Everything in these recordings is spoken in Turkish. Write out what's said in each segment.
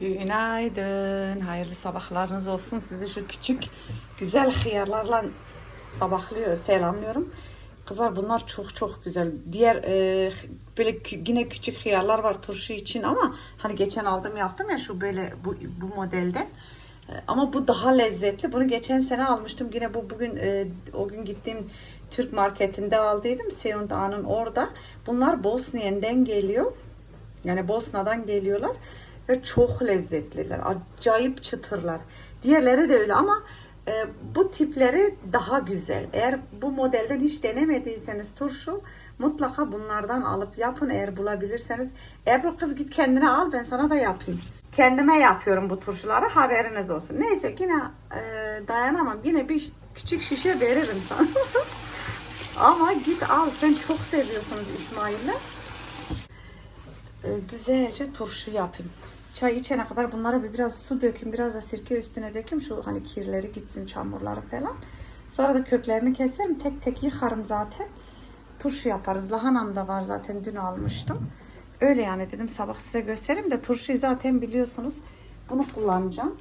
Günaydın. Hayırlı sabahlarınız olsun. Sizi şu küçük güzel hıyarlarla sabahlıyor, selamlıyorum. Kızlar bunlar çok çok güzel. Diğer e, böyle yine küçük hıyarlar var turşu için ama hani geçen aldım yaptım ya şu böyle bu, bu modelde. E, Ama bu daha lezzetli. Bunu geçen sene almıştım. Yine bu bugün e, o gün gittiğim Türk marketinde aldıydım. Seyunda'nın orada. Bunlar Bosniyen'den geliyor. Yani Bosna'dan geliyorlar ve çok lezzetliler. Acayip çıtırlar. Diğerleri de öyle ama e, bu tipleri daha güzel. Eğer bu modelden hiç denemediyseniz turşu mutlaka bunlardan alıp yapın eğer bulabilirseniz. Ebru kız git kendine al ben sana da yapayım. Kendime yapıyorum bu turşuları haberiniz olsun. Neyse yine e, dayanamam. Yine bir küçük şişe veririm sana. ama git al sen çok seviyorsunuz İsmail'le e, güzelce turşu yapayım. Çay içene kadar bunlara bir biraz su dökün, biraz da sirke üstüne dökün. Şu hani kirleri gitsin, çamurları falan. Sonra da köklerini keserim. Tek tek yıkarım zaten. Turşu yaparız. Lahanam da var zaten dün almıştım. Öyle yani dedim sabah size göstereyim de turşuyu zaten biliyorsunuz. Bunu kullanacağım.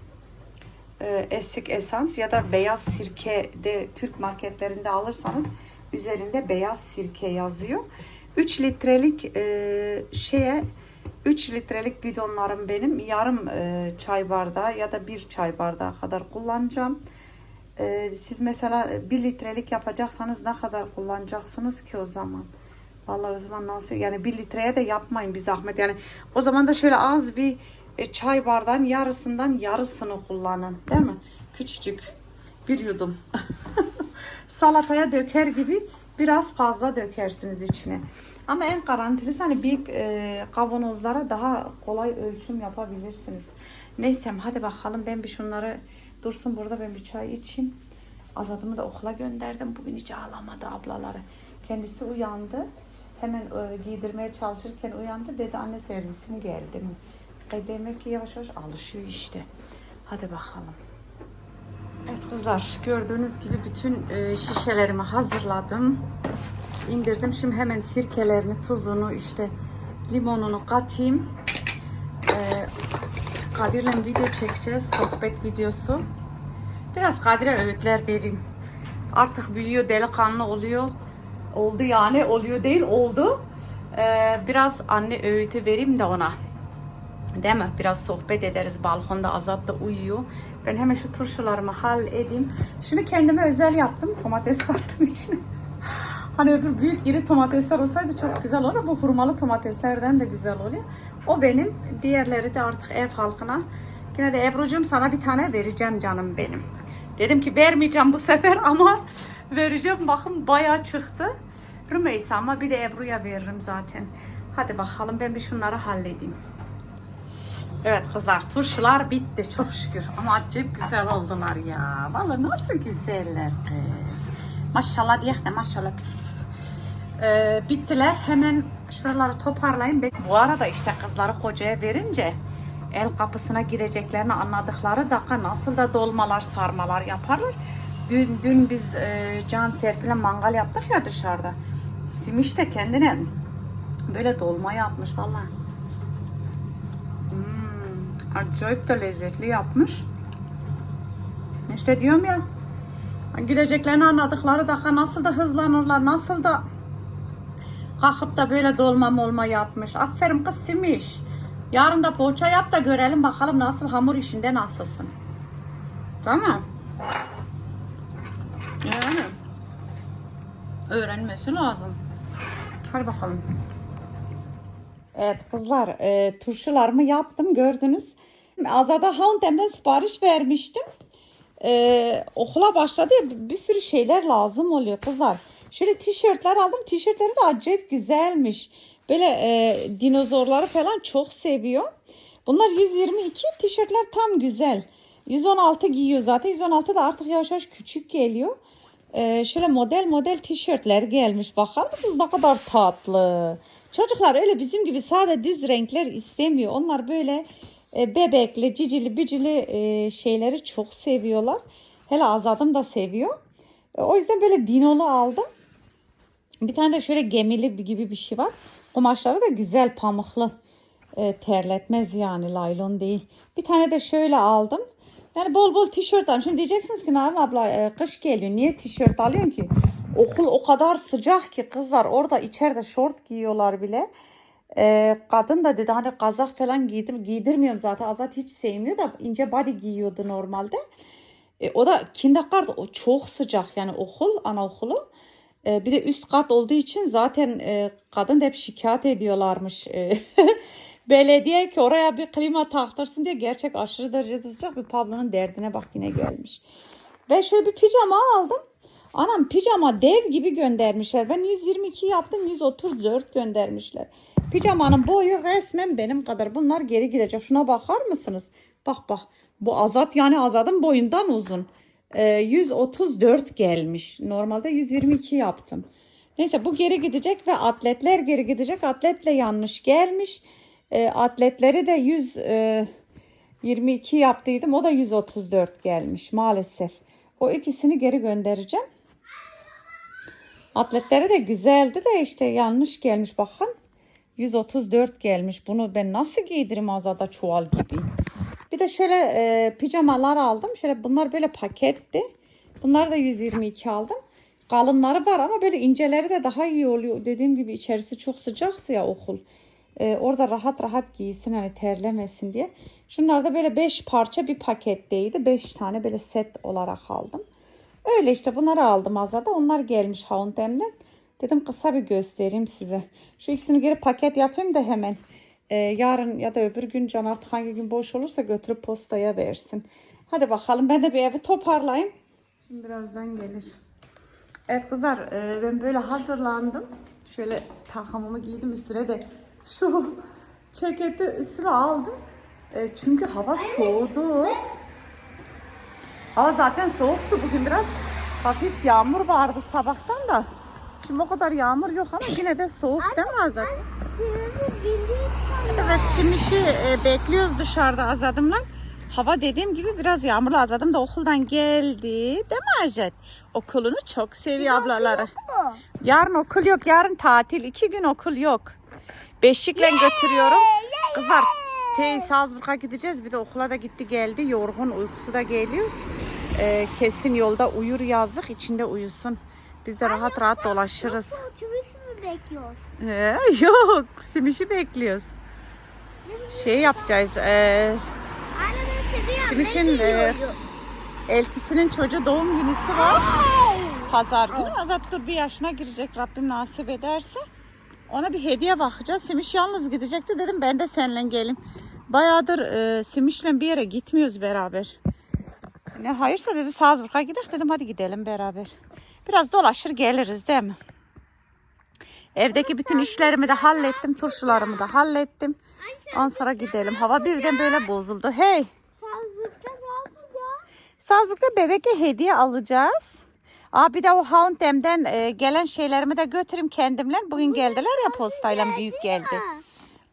Ee, esik esans ya da beyaz sirke de Türk marketlerinde alırsanız üzerinde beyaz sirke yazıyor. 3 litrelik e, şeye 3 litrelik bidonlarım benim yarım e, çay bardağı ya da bir çay bardağı kadar kullanacağım. E, siz mesela 1 litrelik yapacaksanız ne kadar kullanacaksınız ki o zaman? Vallahi o zaman nasıl yani 1 litreye de yapmayın bir zahmet. Yani o zaman da şöyle az bir e, çay bardağın yarısından yarısını kullanın. Değil mi? Küçücük bir yudum. Salataya döker gibi biraz fazla dökersiniz içine. Ama en garantisi hani büyük e, kavanozlara daha kolay ölçüm yapabilirsiniz. Neyse hadi bakalım ben bir şunları dursun burada ben bir çay içeyim. Azadımı da okula gönderdim. Bugün hiç ağlamadı ablaları. Kendisi uyandı. Hemen e, giydirmeye çalışırken uyandı. Dedi anne servisim geldi mi? E, demek ki yavaş yavaş alışıyor işte. Hadi bakalım. Evet kızlar gördüğünüz gibi bütün e, şişelerimi hazırladım. İndirdim. Şimdi hemen sirkelerini, tuzunu, işte limonunu katayım. Ee, Kadir'le video çekeceğiz. Sohbet videosu. Biraz Kadir'e öğütler vereyim. Artık büyüyor, delikanlı oluyor. Oldu yani. Oluyor değil, oldu. Ee, biraz anne öğütü vereyim de ona. Değil mi? Biraz sohbet ederiz. Balkonda Azat da uyuyor. Ben hemen şu turşularımı halledeyim. Şunu kendime özel yaptım. Domates kattım içine. Hani öbür büyük iri domatesler olsaydı çok güzel olur. Bu hurmalı domateslerden de güzel oluyor. O benim. Diğerleri de artık ev halkına. Yine de Ebru'cum sana bir tane vereceğim canım benim. Dedim ki vermeyeceğim bu sefer ama vereceğim. Bakın bayağı çıktı. Rümeysa ama bir de Ebru'ya veririm zaten. Hadi bakalım ben bir şunları halledeyim. Evet kızlar turşular bitti çok şükür. Ama acayip güzel oldular ya. Vallahi nasıl güzeller kız. Maşallah diyek de maşallah. Ee, bittiler. Hemen şuraları toparlayayım. Bu arada işte kızları kocaya verince el kapısına gireceklerini anladıkları dakika nasıl da dolmalar sarmalar yaparlar. Dün, dün biz e, Can Serpil'le mangal yaptık ya dışarıda. Simiş de kendine böyle dolma yapmış vallahi. Hmm, acayip de lezzetli yapmış. İşte diyorum ya gideceklerini anladıkları dakika nasıl da hızlanırlar, nasıl da kalkıp da böyle dolma molma yapmış. Aferin kız Simiş. Yarın da poğaça yap da görelim bakalım nasıl hamur işinde nasılsın. Tamam. Yani öğrenmesi lazım. Hadi bakalım. Evet kızlar e, turşularımı yaptım gördünüz. Azada Houndem'den sipariş vermiştim. E, okula başladı ya bir sürü şeyler lazım oluyor kızlar. Şöyle tişörtler aldım. Tişörtleri de acayip güzelmiş. Böyle e, dinozorları falan çok seviyor. Bunlar 122 tişörtler tam güzel. 116 giyiyor zaten. 116 da artık yavaş yavaş küçük geliyor. Ee, şöyle model model tişörtler gelmiş. Bakar mısınız ne kadar tatlı. Çocuklar öyle bizim gibi sade düz renkler istemiyor. Onlar böyle e, bebekli, cicili, bücülü e, şeyleri çok seviyorlar. Hele Azadım da seviyor. E, o yüzden böyle dinolu aldım. Bir tane de şöyle gemili gibi bir şey var. Kumaşları da güzel pamuklu. e, terletmez yani laylon değil. Bir tane de şöyle aldım. Yani bol bol tişört aldım. Şimdi diyeceksiniz ki Narin abla e, kış geliyor. Niye tişört alıyorsun ki? Okul o kadar sıcak ki kızlar orada içeride şort giyiyorlar bile. E, kadın da dedi hani kazak falan giydim. Giydirmiyorum zaten. Azat hiç sevmiyor da ince body giyiyordu normalde. E, o da kindergarten o çok sıcak yani okul anaokulu. E, bir de üst kat olduğu için zaten e, kadın hep şikayet ediyorlarmış. E, belediye ki oraya bir klima taktırsın diye gerçek aşırı derecede sıcak bir Pablo'nun derdine bak yine gelmiş. Ve şöyle bir pijama aldım. Anam pijama dev gibi göndermişler. Ben 122 yaptım 134 göndermişler. Pijamanın boyu resmen benim kadar. Bunlar geri gidecek. Şuna bakar mısınız? Bak bak. Bu Azat yani Azat'ın boyundan uzun. Ee, 134 gelmiş. Normalde 122 yaptım. Neyse bu geri gidecek ve atletler geri gidecek. Atletle yanlış gelmiş. Ee, atletleri de 122 yaptıydım. O da 134 gelmiş maalesef. O ikisini geri göndereceğim. Atletleri de güzeldi de işte yanlış gelmiş bakın. 134 gelmiş. Bunu ben nasıl giydiririm azada çuval gibi. Bir de şöyle e, pijamalar aldım. Şöyle bunlar böyle paketti. Bunlar da 122 aldım. Kalınları var ama böyle inceleri de daha iyi oluyor. Dediğim gibi içerisi çok sıcaksa ya okul. E, orada rahat rahat giysin hani terlemesin diye. Şunlar da böyle 5 parça bir paketteydi. 5 tane böyle set olarak aldım. Öyle işte bunları aldım azada. Onlar gelmiş H&M'den. Dedim kısa bir göstereyim size. Şu ikisini geri paket yapayım da hemen. Ee, yarın ya da öbür gün Can artık hangi gün boş olursa götürüp postaya versin. Hadi bakalım ben de bir evi toparlayayım. Şimdi birazdan gelir. Evet kızlar e, ben böyle hazırlandım. Şöyle takımımı giydim üstüne de şu ceketi üstüme aldım. E, çünkü hava soğudu. Hava zaten soğuktu bugün biraz. Hafif yağmur vardı sabahtan da. Şimdi o kadar yağmur yok ama yine de soğuk değil mi Azat? Evet Simiş'i e, bekliyoruz dışarıda Azadım'la. Hava dediğim gibi biraz yağmurlu Azadım da okuldan geldi. Değil mi Ajet? Okulunu çok seviyor ablaları. Yarın okul yok. Yarın tatil. iki gün okul yok. Beşikle götürüyorum. Kızlar T Salzburg'a gideceğiz. Bir de okula da gitti geldi. Yorgun uykusu da geliyor. Ee, kesin yolda uyur yazık. içinde uyusun. Biz de rahat rahat dolaşırız. Otobüs mü bekliyoruz? Ee, yok. Simiş'i bekliyoruz. Şey yapacağız. E. Simit'in e, eltisinin çocuğu doğum günüsü var. Pazar günü. Azat dur bir yaşına girecek Rabbim nasip ederse. Ona bir hediye bakacağız. Simiş yalnız gidecekti. Dedim ben de seninle geleyim. Bayağıdır e, Simiş'le bir yere gitmiyoruz beraber. Ne hayırsa dedi Salzburg'a gidelim dedim hadi gidelim beraber. Biraz dolaşır geliriz değil mi? Evdeki bütün işlerimi de hallettim. Turşularımı da hallettim. Ondan sonra gidelim. Hava birden böyle bozuldu. Hey! Salzburg'da bebeğe hediye alacağız. Aa bir de o H&M'den e, gelen şeylerimi de götüreyim kendimle. Bugün geldiler ya postayla büyük geldi.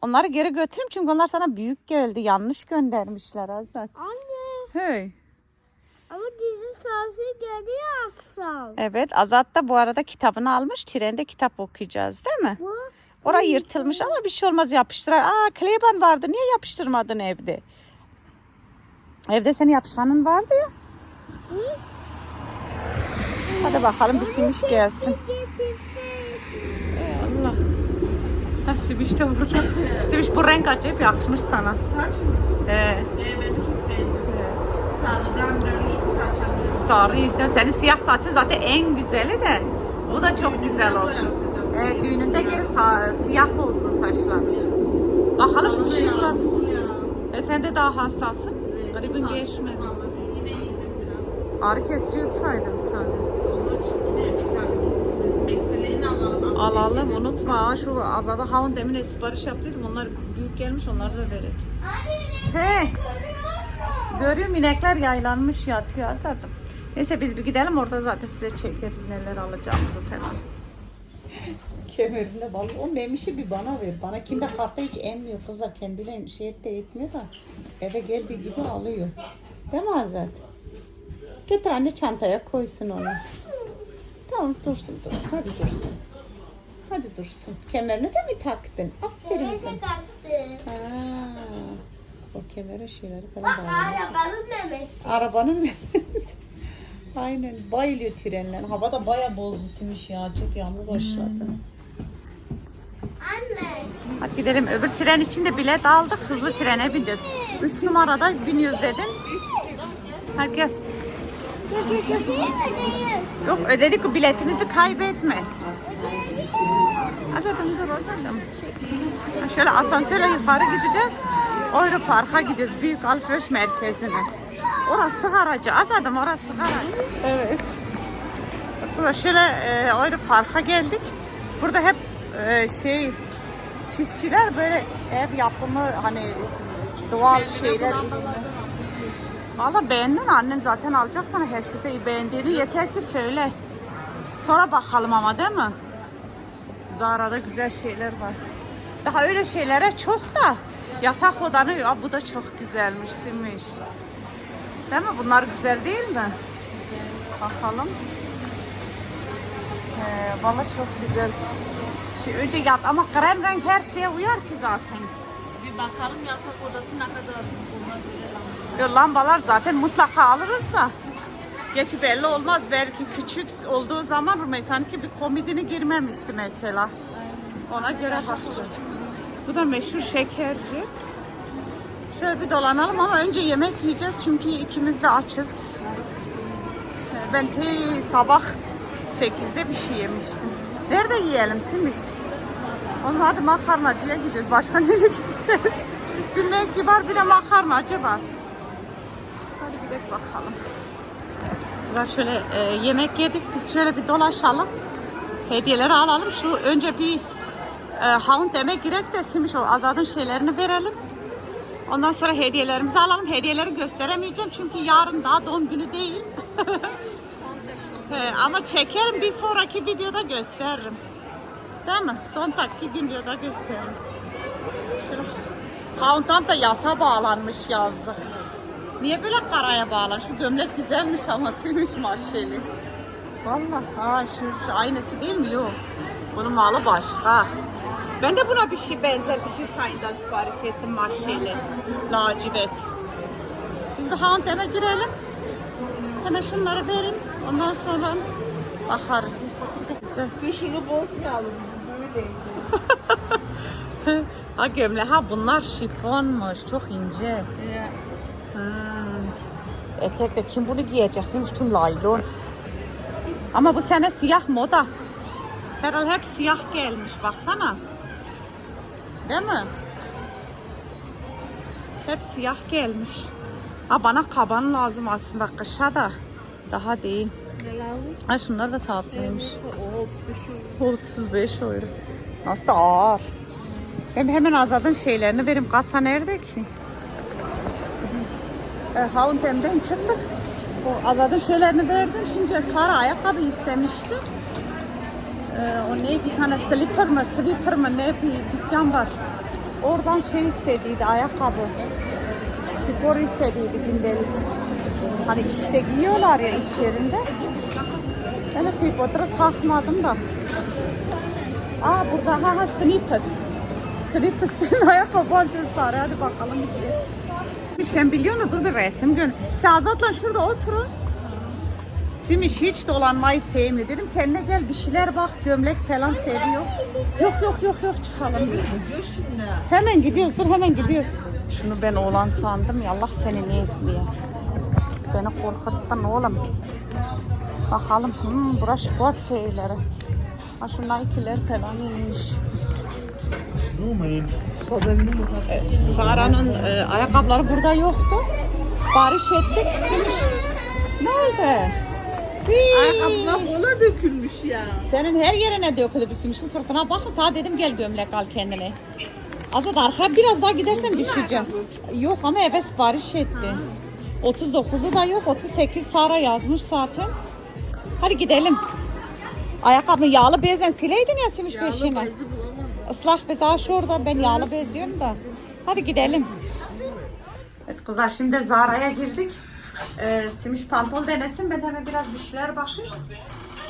Onları geri götüreyim çünkü onlar sana büyük geldi. Yanlış göndermişler Azat. Anne Hey. ama saati geliyor akşam. Evet Azat da bu arada kitabını almış. Trende kitap okuyacağız değil mi? Bu Orayı yırtılmış ama bir şey olmaz yapıştır. Aa Kleban vardı. Niye yapıştırmadın evde? Evde senin yapışkanın vardı ya. Hadi bakalım bir simiş gelsin. Allah. Ha, simiş de burada. Simiş bu renk acayip yakışmış sana. Saç mı? Ee, Ee, ben çok beğendim. Sarıdan alıyorum. Sarı işte. Senin siyah saçın zaten en güzeli de. Bu da çok güzel oldu. Ee, düğününde geri sa- siyah olsun saçlar. Bakalım inşallah. E sen de daha hastasın. Garibin geçmedi. Yine iyiydim biraz. Ağrı kesici yutsaydım bir tane. Bir alalım. Unutma. Şu Azada Havun demin sipariş yaptıydım. Onlar büyük gelmiş onları da verek. He. Görüyorum inekler yaylanmış yatıyor Azad'ım. Neyse biz bir gidelim orada zaten size çekeriz neler alacağımızı falan. Kemerinde balık. O memişi bir bana ver. Bana kimde karta hiç emmiyor. Kızlar kendileri şey et de etmiyor da eve geldiği gibi alıyor. Değil mi Azat? Getir anne çantaya koysun onu. Tamam dursun dursun. Hadi dursun. Hadi dursun. Kemerini de mi taktın? Aferin sana. taktım. Ha. O kemere şeyleri falan Bak bağlı. arabanın memesi. Arabanın memesi. Aynen. Bayılıyor trenler. Hava da baya bozulmuş ya. Çok yağmur başladı. Anne. Hadi gidelim. Öbür tren için de bilet aldık. Hızlı trene bineceğiz. 3 numarada biniyoruz dedin. Hadi gel. Yok ödedik o biletimizi kaybetme. Acadım dur hocam. Şöyle asansörle yukarı gideceğiz. Euro Park'a gidiyoruz. Büyük alışveriş merkezine. Orası garajı. Azadım orası garaj. Evet. Burada şöyle e, Euro Park'a geldik. Burada hep e, şey çiftçiler böyle ev yapımı hani doğal şeyler. Valla beğendin annen zaten alacak sana her şeyi beğendiğini yeter ki söyle. Sonra bakalım ama değil mi? Zara'da güzel şeyler var. Daha öyle şeylere çok da yatak odanı ya bu da çok güzelmiş Simmiş. Değil mi? Bunlar güzel değil mi? Bakalım. Ee, Valla çok güzel. Şey, önce yat ama krem renk her şeye uyar ki zaten. Bir bakalım yatak odası ne kadar. Yo, lambalar zaten mutlaka alırız da. Geç belli olmaz. Belki küçük olduğu zaman Rümeysa'nınki bir komodini girmemişti mesela. Ona göre bakacağız. Bu da meşhur şekerci. Şöyle bir dolanalım ama önce yemek yiyeceğiz çünkü ikimiz de açız. Ee, Ben te sabah 8'de bir şey yemiştim. Nerede yiyelim Simiş? Oğlum hadi makarnacıya gidiyoruz. Başka nereye gideceğiz? Bir mevki var bir de makarnacı var. Hadi gidelim bakalım. Kızlar şöyle e, yemek yedik. Biz şöyle bir dolaşalım. Hediyeleri alalım. Şu önce bir e, Hound deme girek de Simiş o Azad'ın şeylerini verelim. Ondan sonra hediyelerimizi alalım. Hediyeleri gösteremeyeceğim çünkü yarın daha doğum günü değil. Ama çekerim bir sonraki videoda gösteririm. Değil mi? Son dakika videoda gösteririm. Şöyle. Hound'dan da yasa bağlanmış yazdık. Niye böyle karaya bağlan? Şu gömlek güzelmiş ama silmiş maşeli. Vallahi ha şu, şu aynısı değil mi? Yok. Bunun malı başka. Ben de buna bir şey benzer bir şey Şahin'den sipariş ettim maşeli. Lacivert. Biz bir Hound'eme girelim. Hemen şunları verin. Ondan sonra bakarız. Dışını bozmayalım. Böyle. Ha gömle ha bunlar şifonmuş çok ince. Hmm. Etek de kim bunu giyeceksin tüm laylon. Ama bu sene siyah moda. Herhal hep siyah gelmiş baksana. Değil mi? Hep siyah gelmiş. Ha bana kaban lazım aslında kışa da. Daha değil. Ne lazım? Ha şunlar da tatlıymış. O 35 35 euro. Nasıl da ağır. Ben hemen Azad'ın şeylerini vereyim. Kasa nerede ki? E, Hound'em'den çıktık. O Azad'ın şeylerini verdim. Şimdi Sara ayakkabı istemişti. E, o ne bir tane slipper mı, slipper mı ne bir dükkan var. Oradan şey istediydi ayakkabı. Spor istediydi gündelik. Hani işte giyiyorlar ya iş yerinde. Ben de tripodu takmadım da. Aa burada ha ha sneakers. Sneakers'ın ayakkabı alacağız Sara hadi bakalım gidelim. Sen biliyor musun? Dur bir resim gör. Sen Azat'la şurada oturun. Simiş hiç dolanmayı sevmiyor. Dedim kendine gel bir şeyler bak gömlek falan seviyor. Yok yok yok yok çıkalım. Hemen gidiyoruz dur hemen gidiyoruz. Şunu ben oğlan sandım ya Allah seni ne etmiyor. Beni korkuttun oğlum. Bakalım hmm, burası spor şeyleri. Ha şu Nike'ler falan iyiymiş. Sara'nın e, ayakkabıları burada yoktu. Sipariş ettik. Simiş. Nerede? Hii. Ayakkabılar ona dökülmüş ya. Senin her yerine döküldü bir simişin sırtına. Bakın sana dedim gel gömlek al kendine. Azat arka biraz daha gidersen düşeceğim. Yok ama eve sipariş etti. 39'u da yok. 38 Sara yazmış zaten. Hadi gidelim. Ayakkabını yağlı bezden sileydin ya simiş peşine. Islak bez ha şurada ben yağlı bez diyorum da. Hadi gidelim. Evet kızlar şimdi Zara'ya girdik. Ee, simiş pantol denesin ben hemen biraz bir şeyler bakayım.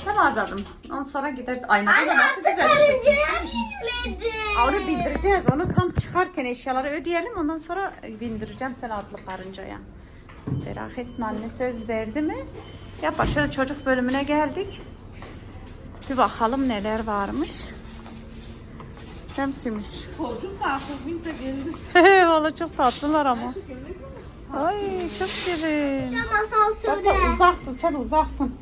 Tamam Azadım. Ondan sonra gideriz. Aynada da nasıl güzel çıkıyorsun. binmedi. Onu bindireceğiz. Onu tam çıkarken eşyaları ödeyelim. Ondan sonra bindireceğim seni adlı karıncaya. Merak etme anne söz verdi mi? Yapar şöyle çocuk bölümüne geldik. Bir bakalım neler varmış. Hemsiymiş. Çocuk mu? Bugün de geldi. Valla çok tatlılar ama. Ay çok şirin. Sen uzaksın sen uzaksın.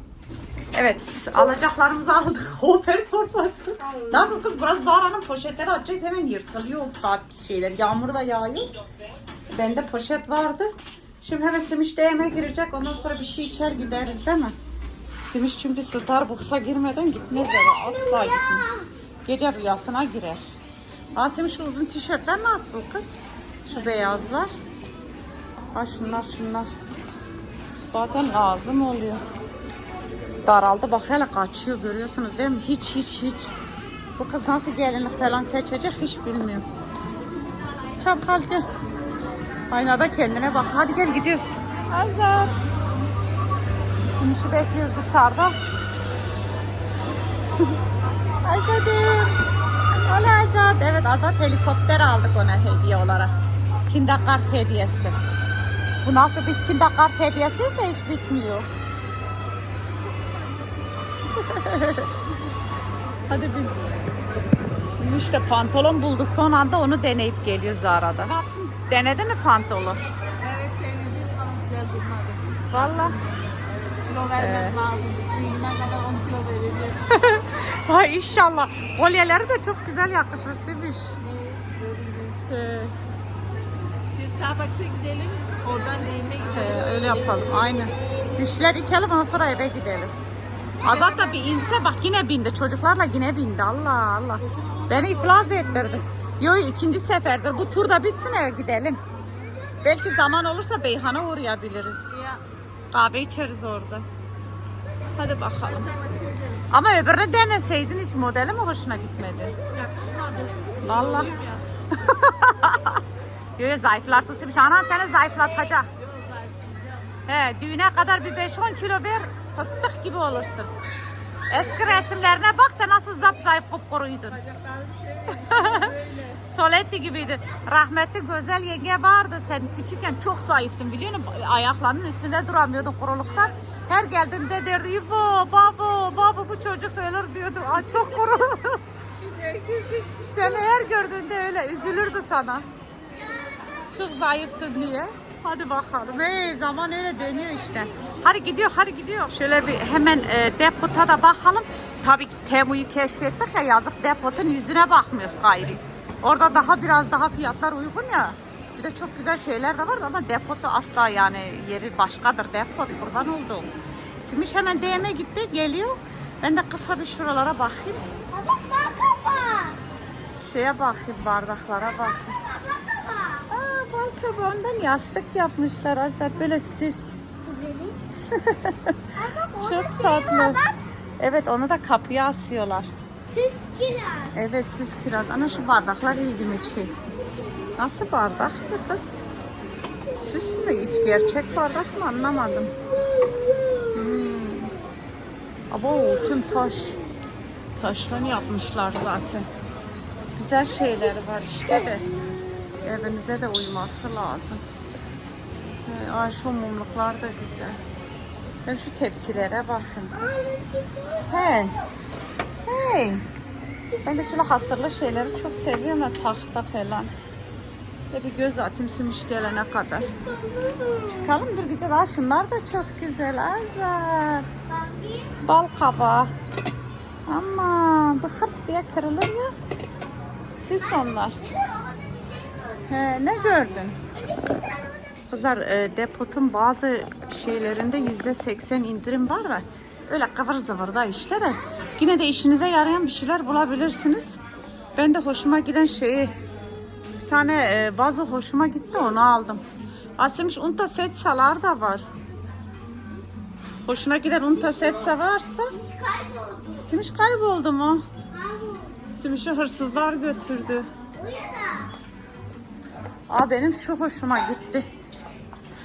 Evet alacaklarımızı aldık. O performansı. Ne yapayım kız burası Zara'nın poşetleri açacak hemen yırtılıyor o kağıt şeyler. Yağmur da yağıyor. Bende poşet vardı. Şimdi hemen Simiş DM'e girecek. Ondan sonra bir şey içer gideriz değil mi? Simiş çünkü Starbucks'a girmeden gitmez eve. Asla gitmez. Gece rüyasına girer. Aa Simiş şu uzun tişörtler nasıl kız? Şu beyazlar. Ha şunlar şunlar. Bazen lazım oluyor. Daraldı bak hele kaçıyor görüyorsunuz değil mi? Hiç hiç hiç. Bu kız nasıl gelinlik falan seçecek hiç bilmiyorum. Çabuk hadi gel. Aynada kendine bak. Hadi gel gidiyoruz. Azat. Simiş'i bekliyoruz dışarıda. Azat'ım. Hala Azat. Evet Azat helikopter aldık ona hediye olarak. Kinderkart hediyesi. Bu nasıl bir kinderkart hediyesi ise hiç bitmiyor. Hadi bin. Sümüş de pantolon buldu son anda onu deneyip geliyor Zara'da. Denedin mi pantolon? Evet denedim ama güzel durmadı. Valla. Kilo vermek lazım. Düğünden kadar 10 kilo vereceğiz. Ay inşallah. Kolyeleri de çok güzel yakışmış Sümüş. Ee, Şimdi Starbucks'a gidelim. Oradan gidelim. Ee, öyle yapalım aynen. Düşler içelim ondan sonra eve gideriz. Azat da bir inse bak yine bindi. Çocuklarla yine bindi. Allah Allah. Beni iflas ettirdi. Yo ikinci seferdir. Bu tur da bitsin eve gidelim. Belki zaman olursa Beyhan'a uğrayabiliriz. Ya. Kahve içeriz orada. Hadi bakalım. Ama öbürünü deneseydin hiç modeli mi hoşuna gitmedi? Yakışmadı. Vallahi. Böyle zayıflarsın Simiş. Anan seni zayıflatacak. He, düğüne kadar bir 5-10 kilo ver, fıstık gibi olursun. Eski resimlerine bak sen nasıl zap zayıf kupkuruydun. Soletti gibiydin. Rahmetli güzel yenge vardı sen küçükken çok zayıftın biliyor musun? Ayaklarının üstünde duramıyordun kuruluktan. Her geldiğinde derdi İbo, babo, babo bu çocuk ölür diyordu. Aa, çok kuru. Seni her gördüğünde öyle üzülürdü sana. Çok zayıfsın diye. Hadi bakalım. Hey zaman öyle dönüyor işte. Hadi gidiyor, hadi gidiyor. Şöyle bir hemen e, depota da bakalım. Tabii ki Temu'yu keşfettik ya yazık depotun yüzüne bakmıyoruz gayri. Orada daha biraz daha fiyatlar uygun ya. Bir de çok güzel şeyler de var ama depotu asla yani yeri başkadır depot kurban olduğum. Simiş hemen DM'e gitti geliyor. Ben de kısa bir şuralara bakayım. Bak bak bak. Şeye bakayım bardaklara bakayım. Kabağından yastık yapmışlar Azar böyle süs. Çok tatlı. Evet onu da kapıya asıyorlar. Süs kiraz. Evet süs kiraz. Ana şu bardaklar ilgimi çekti. Nasıl bardak ki kız? Süs mü? Hiç gerçek bardak mı anlamadım. Hmm. Abo tüm taş. Taştan yapmışlar zaten. Güzel şeyler var işte de. Evinize de uyması lazım. Ee, ay şu mumluklar da güzel. Hem şu tepsilere bakın kız. Hey. Hey. Ben de şöyle hasırlı şeyleri çok seviyorum tahta falan. Ve bir göz atayım simiş gelene kadar. Çıkalım dur güzel. Aa, şunlar da çok güzel. Azat. Bal kabağı. Ama bu hırt diye kırılır ya. Sis onlar. He, ne gördün? Kızlar e, depotun bazı şeylerinde yüzde seksen indirim var da öyle kıvır zıvır da işte de yine de işinize yarayan bir şeyler bulabilirsiniz. Ben de hoşuma giden şeyi bir tane e, vazo hoşuma gitti onu aldım. Asimiş unta setsalar da var. Hoşuna giden unta setsa varsa. Simiş kayboldu mu? Simiş'i hırsızlar götürdü. Aa benim şu hoşuma gitti.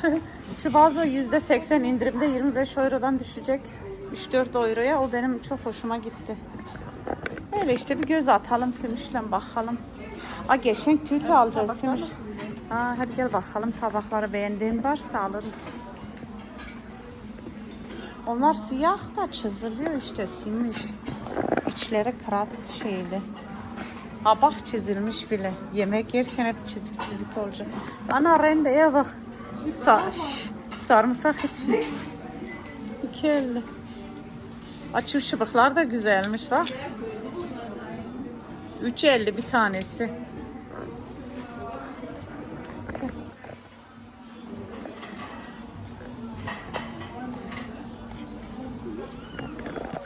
şu vazo yüzde seksen indirimde 25 eurodan düşecek. 3-4 euroya o benim çok hoşuma gitti. Öyle işte bir göz atalım Simiş'le bakalım. Aa geçen tütü alacağız Simiş. Aa, hadi gel bakalım tabakları beğendiğin varsa alırız. Onlar siyah da çiziliyor işte Simiş. İçleri krat şeyli. Ha bak çizilmiş bile. Yemek yerken hep çizik çizik olacak. Ana rendeye bak. Sa sarımsak için. İki elli. Açır da güzelmiş bak. Üç elli bir tanesi.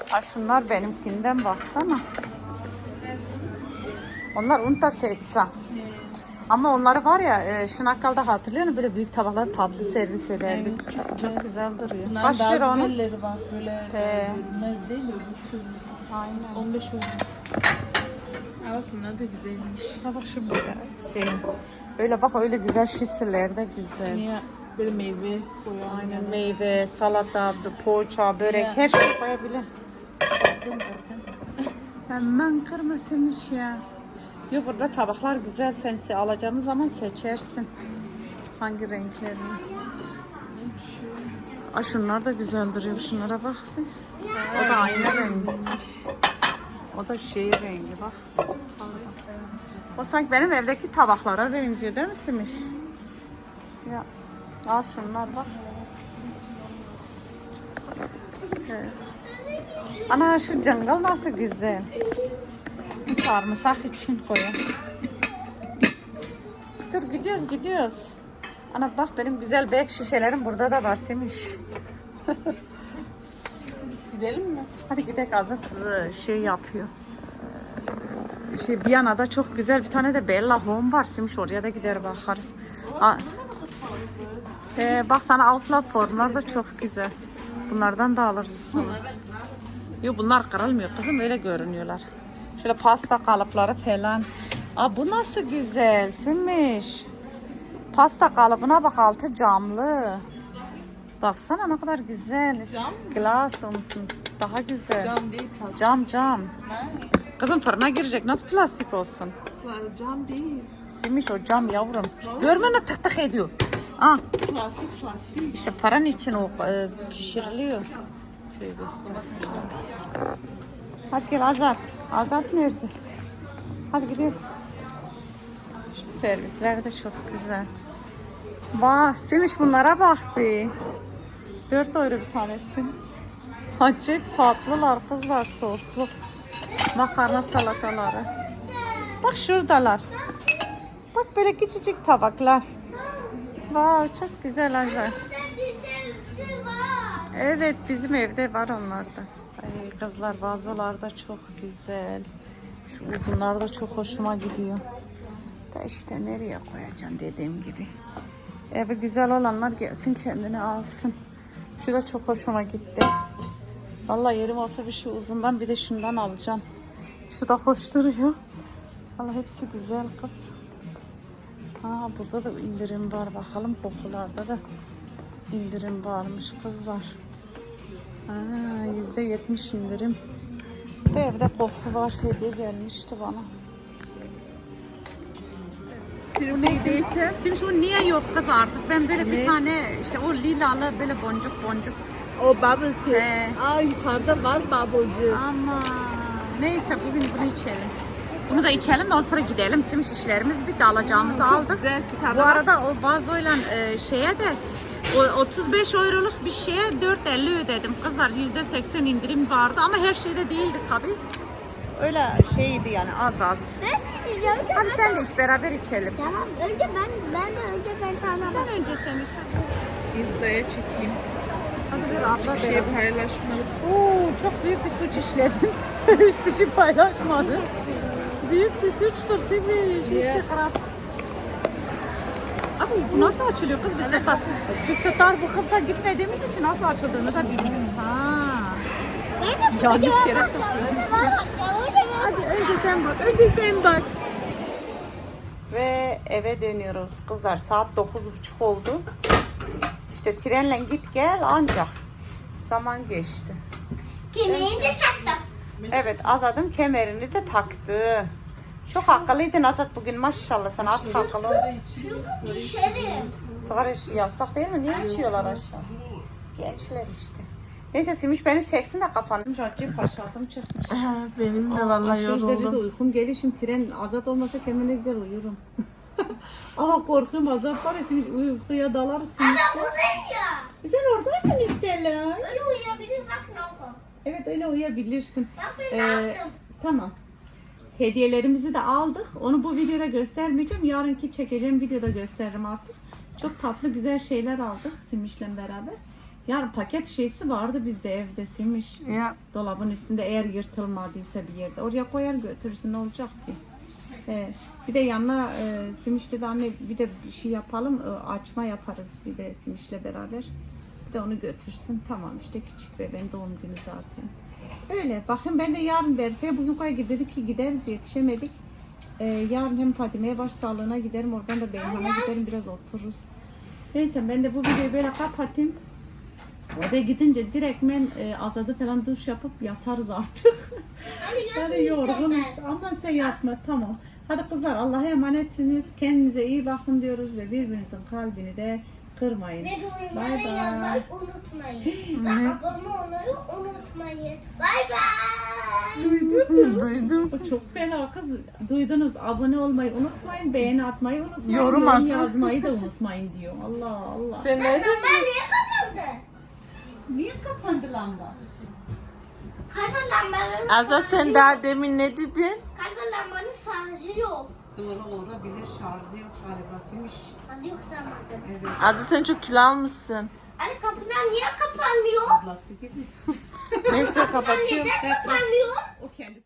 Ha şunlar benimkinden baksana. Onlar unta seçsem. Ama onları var ya e, Şınakkal'da hatırlıyor musun? Böyle büyük tabaklar tatlı servis ederdik. Çok güzel duruyor. Bunların Kaç daha lira onun? güzelleri var. Böyle He. bilmez değil mi? Bu tür Aynen. 15 euro. Ha bak bunlar da güzelmiş. Ha bak şu böyle şey. Öyle bak öyle güzel şişeler de güzel. Niye böyle meyve koyan? Aynen meyve, salata, poğaça, börek Ya. her şey koyabilir. Hemen kırmasıymış ya. Yok burada tabaklar güzel. Sen se- alacağımız zaman seçersin. Hangi renklerini. Aa, şunlar da güzel duruyor. Şunlara bak. O da aynı rengi. O da şey rengi bak. O sanki benim evdeki tabaklara benziyor değil mi Simiş? Ya. Al şunlar bak. Evet. Ana şu cangal nasıl güzel. Sarımsak için koyalım. Dur gidiyoruz gidiyoruz. Ana bak benim güzel bek şişelerim burada da var Semiş. Gidelim mi? Hadi gidelim Azat şey yapıyor. Şey Viyana'da çok güzel bir tane de Bella Home var. Simiş oraya da gider bakarız. Aa, ee, bak sana Aufla formlar da çok güzel. Bunlardan da alırız. Yok bunlar kırılmıyor kızım öyle görünüyorlar. Şöyle pasta kalıpları falan. Aa bu nasıl güzel Simiş. Pasta kalıbına bak altı camlı. Baksana ne kadar güzel. Cam Glass unten. Daha güzel. Cam değil. Cam cam. Ne? Kızım fırına girecek. Nasıl plastik olsun? Cam değil. Simiş o cam yavrum. Görme ne tık tık ediyor. Aa, Plastik plastik. işte paran için o e, pişiriliyor. Tövbe estağfurullah. Hadi gel Azat. Azat nerede? Hadi gidelim. Şu servisler de çok güzel. Vah Simiş bunlara bak bir. 4 euro bir tanesi. Acayip tatlılar kızlar soslu. Makarna salataları. Bak şuradalar. Bak böyle küçücük tabaklar. Wow çok güzel Azat. Evet bizim evde var onlarda. Ay, kızlar vazolar da çok güzel. Şu uzunlar da çok hoşuma gidiyor. Da işte nereye koyacaksın dediğim gibi. Evi güzel olanlar gelsin kendini alsın. Şu da çok hoşuma gitti. Vallahi yerim olsa bir şu uzundan bir de şundan alacağım. Şu da hoş duruyor. Vallahi hepsi güzel kız. Ha burada da indirim var. Bakalım kokularda da indirim varmış kızlar. Yüzde yetmiş indirim. De evde koku var. Hediye gelmişti bana. Bu neyse? Şimdi şu niye yok kız artık? Ben böyle bir tane işte o lilalı böyle boncuk boncuk. O bubble tea. He. Aa yukarıda var bubblecı. Ama neyse bugün bunu içelim. Bunu da içelim de o sıra gidelim. Simiş işlerimiz bitti. Alacağımızı aldık. Güzel Bu arada o vazoyla e, şeye de o 35 euroluk bir şeye 4.50 ödedim. Kızlar %80 indirim vardı ama her şeyde değildi tabii. Öyle şeydi yani az az. Ben. Hadi sen de iç beraber içelim. Tamam önce ben ben de önce ben tanımam. Sen önce sen iç. Çekeyim. Hadi bir abla Bir şey beraber. paylaşmalık. Oo, çok büyük bir suç işledin. Hiçbir şey paylaşmadı. Büyük bir suçtur Simiş. İstikrar. Abi bu nasıl açılıyor kız? Bir sefer, bir sefer bu kıza gitmediğimiz için nasıl açıldığını da bilmiyoruz. Ha. Yanlış yere sokuyoruz. Hadi önce sen bak, önce sen bak. Ve eve dönüyoruz kızlar. Saat 9.30 oldu. İşte trenle git gel ancak. Zaman geçti. Kemerini de taktım. Evet Azat'ım kemerini de taktı. Çok akıllıydın Azat bugün maşallah sen artık akıllı oldun. Çünkü düşerim. Sigara yasak değil mi? Niye içiyorlar aşağı? Gençler işte. Neyse Simiş beni çeksin de kapandım. Radyo başladım çıkmış. Benim de vallahi yoruldum. uykum geliyor. Şimdi tren azat olmasa kendime güzel uyurum. Ama korkuyorum azat var ya Simiş uykuya dalar Simiş. Ben buradayım ya. Sen oradasın işte lan. Öyle uyuyabilir bak ne yapalım. Evet öyle uyuyabilirsin. Bak ben Ee, ne yaptım. Tamam. Hediyelerimizi de aldık. Onu bu videoda göstermeyeceğim. Yarınki çekeceğim videoda gösteririm artık. Çok tatlı güzel şeyler aldık Simiş'le beraber. Yani paket şeysi vardı bizde evde Simiş. Ya Dolabın üstünde eğer yırtılmadıysa bir yerde. Oraya koyar götürürsün ne olacak ki? Ee, bir de yanına e, Simiş dedi anne bir de bir şey yapalım e, açma yaparız bir de Simiş'le beraber. Bir de onu götürsün. Tamam işte küçük bebeğin doğum günü zaten. Öyle. Bakın ben de yarın Berke'ye bugün koya dedik ki gideriz yetişemedik. Ee, yarın hem Fatime'ye başsağlığına giderim. Oradan da Beyhan'a giderim biraz otururuz. Neyse ben de bu videoyu böyle kapatayım. Oraya gidince direktmen e, azadı falan duş yapıp yatarız artık. Yani yorgunuz. Ama sen yatma tamam. Hadi kızlar Allah'a emanetsiniz. Kendinize iyi bakın diyoruz ve birbirinizin kalbini de kırmayın. Ve Bay yorumlara bay. yazmayı unutmayın. Ve abone olmayı unutmayın. Bay bay. duydum. O çok fena kız. Duydunuz abone olmayı unutmayın, beğeni atmayı unutmayın, Yorum atın. yazmayı da unutmayın diyor. Allah Allah. Sen nerede? Ben niye kapandı? Niye kapandı lamba? Azat sen daha demin ne dedin? kalp lambanın şarjı yok. Doğru olabilir şarjı yok galibasıymış. Hadi yok zamanında. Evet sen çok kilo almışsın. Hani kapıdan niye kapanmıyor? ablası gibi. Neyse kapatıyorum. Neden kapanmıyor? O kendisi